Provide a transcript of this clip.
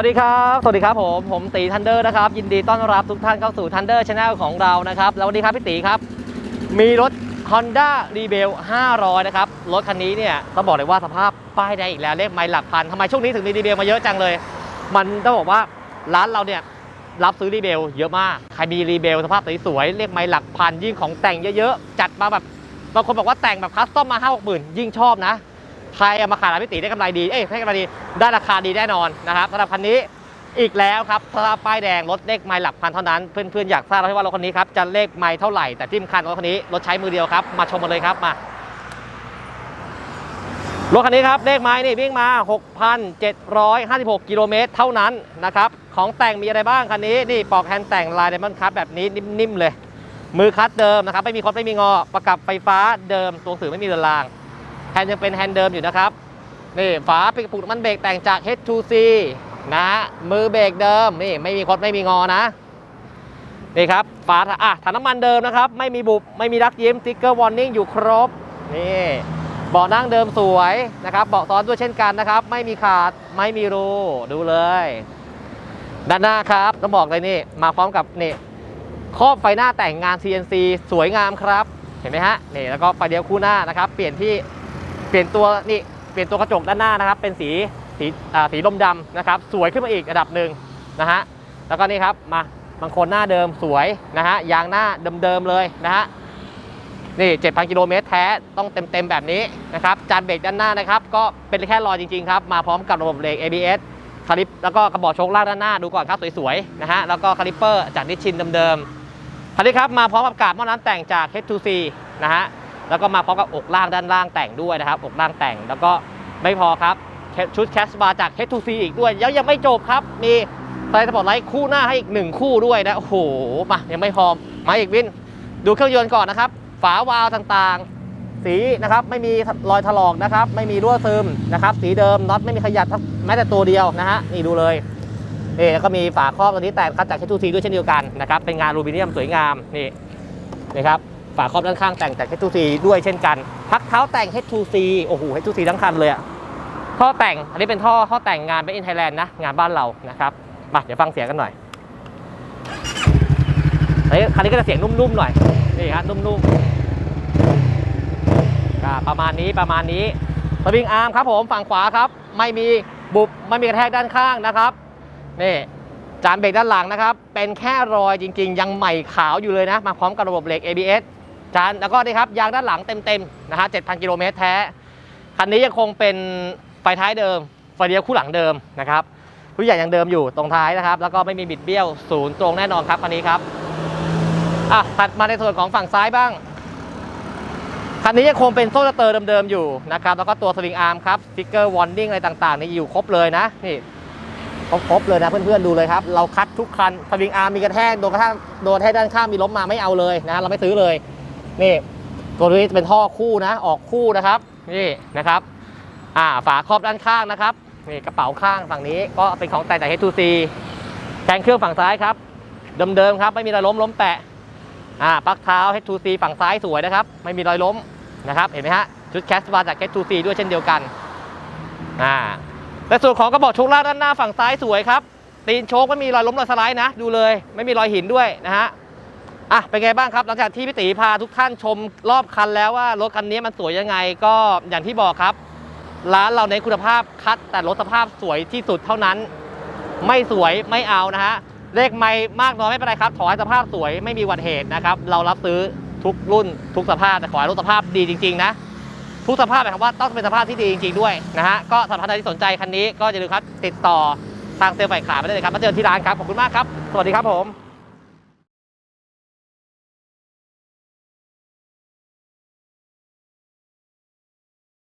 วัสดีครับ สวัสดีครับผม ผมตีทันเดอร์นะครับ ยินดีต้อนรับทุกท่านเข้าสู่ทันเดอร์ช n แนลของเรานะครับ แล้ววันนี้ครับพี่ตีครับ มีรถ Honda Rebel 500 นะครับ รถคันนี้เนี่ยต้องบอกเลยว่าสภาพป้ายแดงอีกแล้วเลขไมล์หลักพันทำไมช่วงนี้ถึงมี Rebel มาเยอะจังเลย มันต้องบอกว่าร้านเราเนี่ยรับซื้อ Rebel เยอะมาก ใครมี Rebel สภาพสวยๆเลขไมล์หลักพันยิ่งของแต่งเยอะๆจัดมาแบบบางคนบอกว่าแต่งแบบคัสตอมมา5 6หมื่นยิ่งชอบนะ ใครเอามาขายร้านพี่ตีได้กำไรดี เอ้ยให้กำไรดี ได้ราคาดีแน่นอนนะครับสำหรับคันนี้อีกแล้วครับสภาพป้ายแดงรถเลขไมล์หลักพันเท่านั้น เพื่อนๆอยากทราบไหมว่ารถคันนี้ครับจะเลขไมล์เท่าไหร่ แต่ที่สำคัญรถคันนี้รถใช้มือเดียวครับ มาชมกันเลยครับมารถคันนี้ครับเลขไม้นี่วิ่งมา 6,756 กิโลเมตรเท่านั้นนะครับของแต่งมีอะไรบ้างคันนี้นี่ปอกแฮนด์แต่งลายไดมอนด์คัตแบบนี้นิ่มๆเลย มือคัตเดิมนะครับไม่มีคดไม่มีงอประกับไฟฟ้าเดิมตัวสื่อไม่มีเรือนราง นด์ยังเป็นแฮนด์เดิมอยู่นะครับนี่ฝาปิกระปุกน้ำมันเบรกแต่งจาก H2C นะมือเบรกเดิมนี่ไม่มีคดไม่มีงอนะนี่ครับฝาอะถังน้ำมันเดิมนะครับ ไม่มีบุบไม่มีรักยิ้มสติ๊กเกอร์วอร์นิ่งอยู่ครบนี่เบาะนั่งเดิมสวยนะครับเบาะซ้อนด้วยเช่นกันนะครับ ไม่มีขาดไม่มีรูดูเลย ด้านหน้าครับต้องบอกเลยนี่มาพร้อมกับนี่ครอบไฟหน้าแต่งงาน CNC สวยงามครับ เห็นไหมฮะนี่แล้วก็ไฟเดียวคู่หน้านะครับ เปลี่ยนที่ เปลี่ยนตัวนี่เปลี่ยนตัวกระจกด้านหน้านะครับ เป็นสีสีสีลมดำนะครับ สวยขึ้นมาอีกระดับหนึ่งนะฮะแล้วก็นี่ครับมาบางคนหน้าเดิมสวยนะฮะยางหน้าเดิมๆเลยนะฮะนี่7,000กิโลเมตรแท้ต้องเต็มๆแบบนี้นะครับจานเบรกด้านหน้านะครับ ก็เป็นแค่รอยจริงๆครับมาพร้อมกับระบบเบรก ABS คาลิปแล้วก็กระบอกโชคล่างด้านหน้าดูก่อนครับสวยๆนะฮะแล้วก็คาลิปเปอร์จากนิชชินเดิมๆคันนี้ครับมาพร้อมกับกาบหม้อน้ำแต่งจาก H2C นะฮะ แล้วก็มาพร้อมกับอกล่างด้านล่างแต่งด้วยนะครับ อกล่างแต่งแล้วก็ไม่พอครับชุดแคสบาร์จาก H2C อีกด้วยยังยังไม่จบครับ มีไฟสปอร์ตไลท์คู่หน้าให้อีกหนึ่งคู่ด้วยนะโอ้โหมายังไม่พอมาอีกวิน ดูเครื่องยนต์ก่อนนะครับ ฝาวาล์วต่างๆ สีนะครับไม่มีรอยถลอกนะครับ ไม่มีรั่วซึมนะครับ สีเดิมน็อตไม่มีขยับแม้แต่ตัวเดียวนะฮะนี่ดูเลยนี่แล้วก็มีฝาครอบตัวนี้แต่งคัดจาก H2C ด้วยเช่นเดียวกันนะครับเป็นงานอลูมิเนียมสวยงามนี่นี่ครับ ฝาครอบด้านข้างแต่งจาก H2C ด้วยเช่นกัน พักเท้าแต่ง H2C โอ้โห H2C ทั้งคันเลยอะท่อแต่ง อันนี้เป็นท่อท่อแต่งงานไปอินไทยแลนด์นะ งานบ้านเรานะครับมาเดี๋ยวฟังเสียงกันหน่อยอันนี้คันนี้ก็จะเสียงนุ่มๆหน่อย นี่ครับนุ่มๆประมาณนี้ประมาณนี้สวิงอาร์มครับผมฝั่งขวาครับ ไม่มีบุบไม่มีกระแทกด้านข้างนะครับนี่จานเบรกด้านหลังนะครับ เป็นแค่รอยจริง ๆ ยังใหม่ขาวอยู่เลยนะ มาพร้อมกับระบบเบรก ABS จานแล้วก็นี่ครับยางด้านหลังเต็มๆนะฮะ7,000 กิโลเมตรแท้ คันนี้ยังคงเป็นไฟท้ายเดิม ไฟเดียวคู่หลังเดิมนะครับทุกอย่างยังเดิมอยู่ตรงท้ายนะครับ แล้วก็ไม่มีบิดเบี้ยวศูนย์ตรงแน่นอนครับคันนี้ครับอะถัดมาในส่วนของฝั่งซ้ายบ้าง คันนี้ยังคงเป็นโซ่สเตอร์เดิมๆอยู่นะครับ แล้วก็ตัวสวิงอาร์มครับสติ๊กเกอร์วอร์นิ่งอะไรต่างๆนี่อยู่ครบเลยนะนี่ครบเลยนะเพื่อนๆดูเลยครับ เราคัดทุกคันสวิงอาร์มมีกระแทกโดนกระแทกโดนให้ด้านข้างมีล้มมาไม่เอาเลยนะเราไม่ซื้อเลย นี่ตัวนี้เป็นท่อคู่นะ ออกคู่นะครับ นี่นะครับอ่าฝาครอบด้านข้างนะครับนี่กระเป๋าข้างฝั่งนี้ก็เป็นของแต่งจาก H2C แทงเครื่องฝั่งซ้ายครับ เดิมๆครับ ไม่มีรอยล้มล้มแปะอ่าปลั๊กเท้า H2C ฝั่งซ้ายสวยนะครับ ไม่มีรอยล้มนะครับเห็นไหมฮะชุดแคสบาร์จาก H2C ด้วยเช่นเดียวกันอ่าแต่ส่วนของกระบอกโชคล่าด้านหน้าฝั่งซ้ายสวยครับตีนโชคไม่มีรอยล้มรอยสไลด์นะ ดูเลยไม่มีรอยหินด้วยนะฮะ อะเป็นไงบ้างครับ หลังจากที่พี่ตีพาทุกท่านชมรอบคันแล้วว่ารถคันนี้มันสวยยังไงก็อย่างที่บอกครับ ร้านเราในคุณภาพคัด แต่รถสภาพสวยที่สุดเท่านั้น ไม่สวยไม่เอานะฮะเลขไม่มากน้อยไม่เป็นไรครับขอให้สภาพสวยไม่มีอุบัตเหตุนะครับ เรารับซื้อทุกรุ่นทุกสภาพแต่ขอให้รถสภาพดีจริง ๆ นะทุกสภาพหมายความว่าต้องเป็นสภาพที่ดีจริงๆด้วยนะฮะก็สำหรับท่านใดที่สนใจคันนี้ก็อย่าลืมครับติดต่อทางเซลล์ฝ่ายขายมาได้เลยครับมาเจอที่ร้านครับขอบคุณมากครับ สวัสดีครับผม